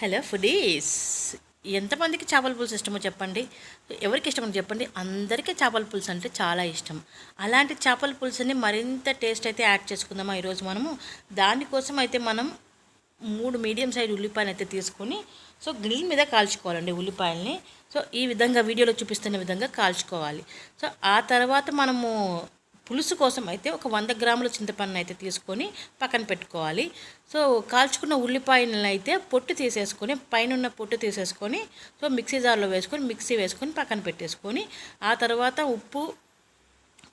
Hello foodies. ఎంతమందికి చేపల పులుసు ఇష్టమో చెప్పండి. ఎవరికి ఇష్టమని చెప్పండి. అందరికీ చేపల పులుసు అంటే చాలా ఇష్టం. అలాంటి చేపల పులుసుని మరింత టేస్ట్ అయితే యాడ్ చేసుకుందామా ఈరోజు మనము? దానికోసం అయితే మనం మూడు మీడియం సైజ్ ఉల్లిపాయలు అయితే తీసుకొని సో గ్రిల్ మీద కాల్చుకోవాలండి ఉల్లిపాయల్ని. సో ఈ విధంగా వీడియోలో చూపిస్తున్న విధంగా కాల్చుకోవాలి. సో ఆ తర్వాత మనము పులుసు కోసం అయితే ఒక వంద గ్రాముల చింతపండును అయితే తీసుకొని పక్కన పెట్టుకోవాలి. సో కాల్చుకున్న ఉల్లిపాయలను అయితే పొట్టు తీసేసుకొని పైన ఉన్న పొట్టు తీసేసుకొని సో మిక్సీ జార్లో వేసుకొని మిక్సీ వేసుకొని పక్కన పెట్టేసుకొని ఆ తర్వాత ఉప్పు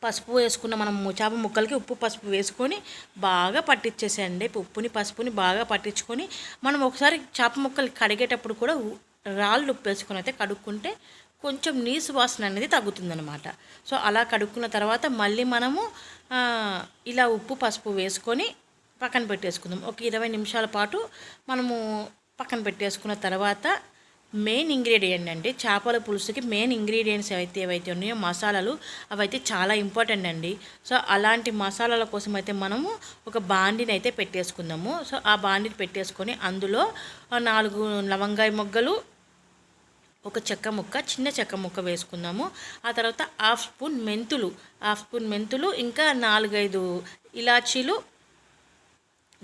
పసుపు వేసుకున్న మనం చేప ముక్కలకి ఉప్పు పసుపు వేసుకొని బాగా పట్టించేసేయండి ఉప్పుని పసుపుని బాగా పట్టించుకొని మనం ఒకసారి చేప ముక్కలు కడిగేటప్పుడు కూడా రాళ్ళు ఉప్పు అయితే కడుక్కుంటే కొంచెం నీసు వాసన అనేది తగ్గుతుందనమాట సో అలా కడుక్కున్న తర్వాత మళ్ళీ మనము ఇలా ఉప్పు పసుపు వేసుకొని పక్కన పెట్టేసుకుందాం. ఒక ఇరవై నిమిషాల పాటు మనము పక్కన పెట్టేసుకున్న తర్వాత మెయిన్ ఇంగ్రీడియంట్ అండి చేపల పులుసుకి మెయిన్ ఇంగ్రీడియంట్స్ ఏవైతే ఏవైతే ఉన్నాయో మసాలాలు అవైతే చాలా ఇంపార్టెంట్ అండి. సో అలాంటి మసాలాల కోసం అయితే మనము ఒక బాండిని అయితే పెట్టేసుకుందాము. సో ఆ బాండిని పెట్టేసుకొని అందులో నాలుగు లవంగాయ మొగ్గలు ఒక చెక్క ముక్క చిన్న చెక్క ముక్క వేసుకుందాము ఆ తర్వాత హాఫ్ స్పూన్ మెంతులు హాఫ్ స్పూన్ మెంతులు ఇంకా నాలుగైదు ఇలాచీలు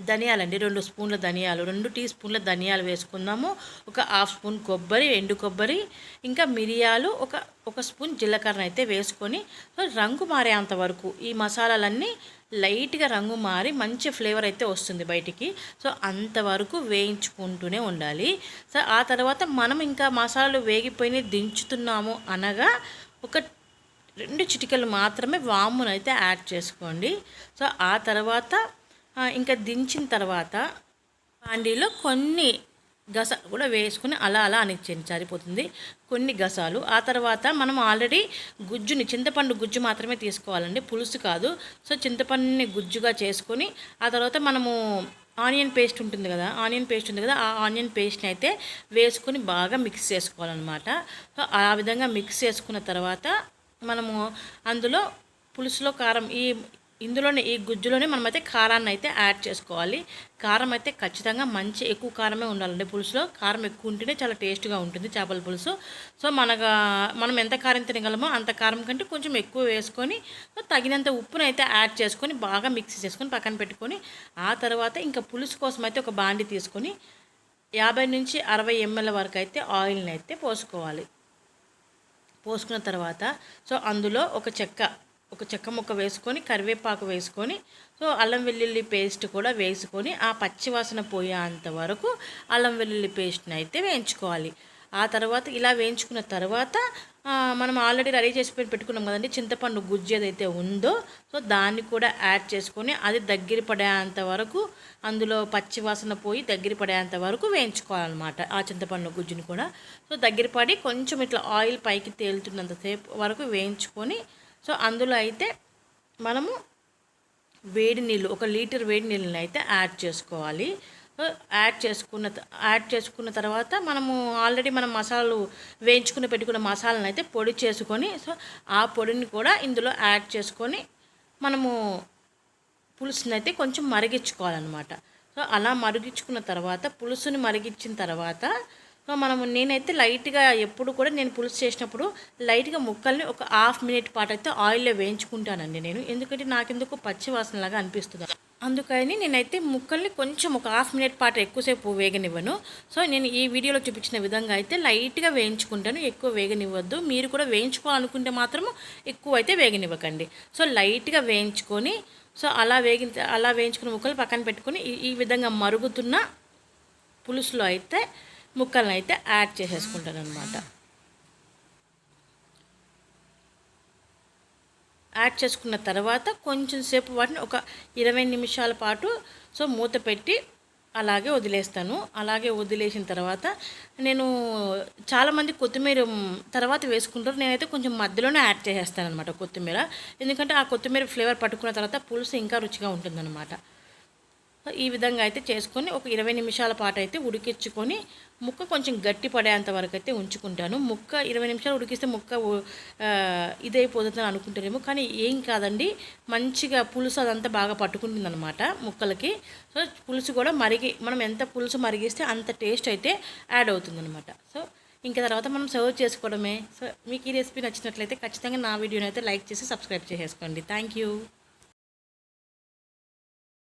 ధనియాలండి రెండు స్పూన్ల ధనియాలు రెండు టీ స్పూన్ల ధనియాలు వేసుకుందాము. ఒక హాఫ్ స్పూన్ కొబ్బరి ఎండు కొబ్బరి ఇంకా మిరియాలు ఒక ఒక స్పూన్ జీలకర్ర అయితే వేసుకొని రంగు మారేంత వరకు ఈ మసాలాలన్నీ లైట్గా రంగు మారి మంచి ఫ్లేవర్ అయితే వస్తుంది బయటికి. సో అంతవరకు వేయించుకుంటూనే ఉండాలి. సో ఆ తర్వాత మనం ఇంకా మసాలాలు వేగిపోయి దించుతున్నాము అనగా ఒక రెండు చిటికలు మాత్రమే వామునైతే యాడ్ చేసుకోండి. సో ఆ తర్వాత ఇంకా దించిన తర్వాత పాండీలో కొన్ని గసాలు కూడా వేసుకుని అలా అలా అనిచ్చేయండి సరిపోతుంది. కొన్ని గసాలు. ఆ తర్వాత మనం ఆల్రెడీ గుజ్జుని చింతపండు గుజ్జు మాత్రమే తీసుకోవాలండి. పులుసు కాదు. సో చింతపండుని గుజ్జుగా చేసుకొని ఆ తర్వాత మనము ఆనియన్ పేస్ట్ ఉంటుంది కదా ఆనియన్ పేస్ట్ ఉంది కదా ఆ ఆనియన్ పేస్ట్ని అయితే వేసుకొని బాగా మిక్స్ చేసుకోవాలన్నమాట. సో ఆ విధంగా మిక్స్ చేసుకున్న తర్వాత మనము అందులో పులుసులో కారం ఈ ఇందులోనే ఈ గుజ్జులోనే మనమైతే కారాన్ని అయితే యాడ్ చేసుకోవాలి. కారం అయితే ఖచ్చితంగా మంచి ఎక్కువ కారమే ఉండాలండి పులుసులో. కారం ఎక్కువ ఉంటేనే చాలా టేస్ట్గా ఉంటుంది చేపల పులుసు. సో మనగా మనం ఎంత కారం తినగలమో అంత కారం కంటే కొంచెం ఎక్కువ వేసుకొని తగినంత ఉప్పును అయితే యాడ్ చేసుకొని బాగా మిక్స్ చేసుకొని పక్కన పెట్టుకొని ఆ తర్వాత ఇంకా పులుసు కోసం అయితే ఒక బాండి తీసుకొని యాభై నుంచి అరవై ఎంఎల్ వరకు అయితే ఆయిల్ని అయితే పోసుకోవాలి. పోసుకున్న తర్వాత సో అందులో ఒక చెక్క ఒక చెక్క ముక్క వేసుకొని కరివేపాకు వేసుకొని సో అల్లం వెల్లుల్లి పేస్ట్ కూడా వేసుకొని ఆ పచ్చివాసన పోయేంత వరకు అల్లం వెల్లుల్లి పేస్ట్ని అయితే వేయించుకోవాలి. ఆ తర్వాత ఇలా వేయించుకున్న తర్వాత మనం ఆల్రెడీ రెడీ చేసి పెట్టి పెట్టుకున్నాం కదండి చింతపండు గుజ్జు ఏదైతే ఉందో సో దాన్ని కూడా యాడ్ చేసుకొని అది దగ్గర పడేంత వరకు అందులో పచ్చి వాసన పోయి దగ్గర పడేంత వరకు వేయించుకోవాలన్నమాట ఆ చింతపండు గుజ్జుని కూడా. సో దగ్గర పడి కొంచెం ఇట్లా ఆయిల్ పైకి తేలుతున్నంతసేపు వరకు వేయించుకొని సో అందులో అయితే మనము వేడి నీళ్ళు ఒక లీటర్ వేడి నీళ్ళని అయితే యాడ్ చేసుకోవాలి. యాడ్ చేసుకున్న యాడ్ చేసుకున్న తర్వాత మనము ఆల్రెడీ మనం మసాలాలు వేయించుకుని పెట్టుకున్న మసాలాలను అయితే పొడి చేసుకొని సో ఆ పొడిని కూడా ఇందులో యాడ్ చేసుకొని మనము పులుసుని అయితే కొంచెం మరిగించుకోవాలన్నమాట. సో అలా మరిగించుకున్న తర్వాత పులుసుని మరిగించిన తర్వాత సో మనము నేనైతే లైట్గా ఎప్పుడు కూడా నేను పులుసు చేసినప్పుడు లైట్గా ముక్కల్ని ఒక హాఫ్ మినిట్ పాటు అయితే ఆయిల్లో వేయించుకుంటానండి నేను. ఎందుకంటే నాకెందుకు పచ్చి వాసనలాగా అనిపిస్తుంది. అందుకని నేనైతే ముక్కల్ని కొంచెం ఒక హాఫ్ మినిట్ పాటు ఎక్కువసేపు వేగనివ్వను. సో నేను ఈ వీడియోలో చూపించిన విధంగా అయితే లైట్గా వేయించుకుంటాను. ఎక్కువ వేగనివ్వద్దు. మీరు కూడా వేయించుకోవాలనుకుంటే మాత్రం ఎక్కువ అయితే వేగనివ్వకండి. సో లైట్గా వేయించుకొని సో అలా వేగి అలా వేయించుకున్న ముక్కలు పక్కన పెట్టుకొని ఈ విధంగా మరుగుతున్న పులుసులో అయితే ముక్కలను అయితే యాడ్ చేసేసుకుంటాను అనమాట యాడ్ చేసుకున్న తర్వాత కొంచెం సేపు వాటిని ఒక ఇరవై నిమిషాల పాటు సో మూత పెట్టి అలాగే వదిలేస్తాను. అలాగే వదిలేసిన తర్వాత నేను చాలామంది కొత్తిమీర తర్వాత వేసుకుంటారు. నేనైతే కొంచెం మధ్యలోనే యాడ్ చేసేస్తాను అనమాట కొత్తిమీర. ఎందుకంటే ఆ కొత్తిమీర ఫ్లేవర్ పట్టుకున్న తర్వాత పులుసు ఇంకా రుచిగా ఉంటుందన్నమాట. ఈ విధంగా అయితే చేసుకొని ఒక ఇరవై నిమిషాల పాటు అయితే ఉడికించుకొని ముక్క కొంచెం గట్టి పడేంత వరకు అయితే ఉంచుకుంటాను. ముక్క ఇరవై నిమిషాలు ఉడికిస్తే ముక్క ఇదైపోతుందని అనుకుంటారేమో కానీ ఏం కాదండి. మంచిగా పులుసు అదంతా బాగా పట్టుకుంటుంది అనమాట ముక్కలకి. సో పులుసు కూడా మరిగి మనం ఎంత పులుసు మరిగిస్తే అంత టేస్ట్ అయితే యాడ్ అవుతుందన్నమాట. సో ఇంకా తర్వాత మనం సర్వ్ చేసుకోవడమే. సో మీకు ఈ రెసిపీ నచ్చినట్లయితే ఖచ్చితంగా నా వీడియోని అయితే లైక్ చేసి సబ్స్క్రైబ్ చేసేసుకోండి. Thank you.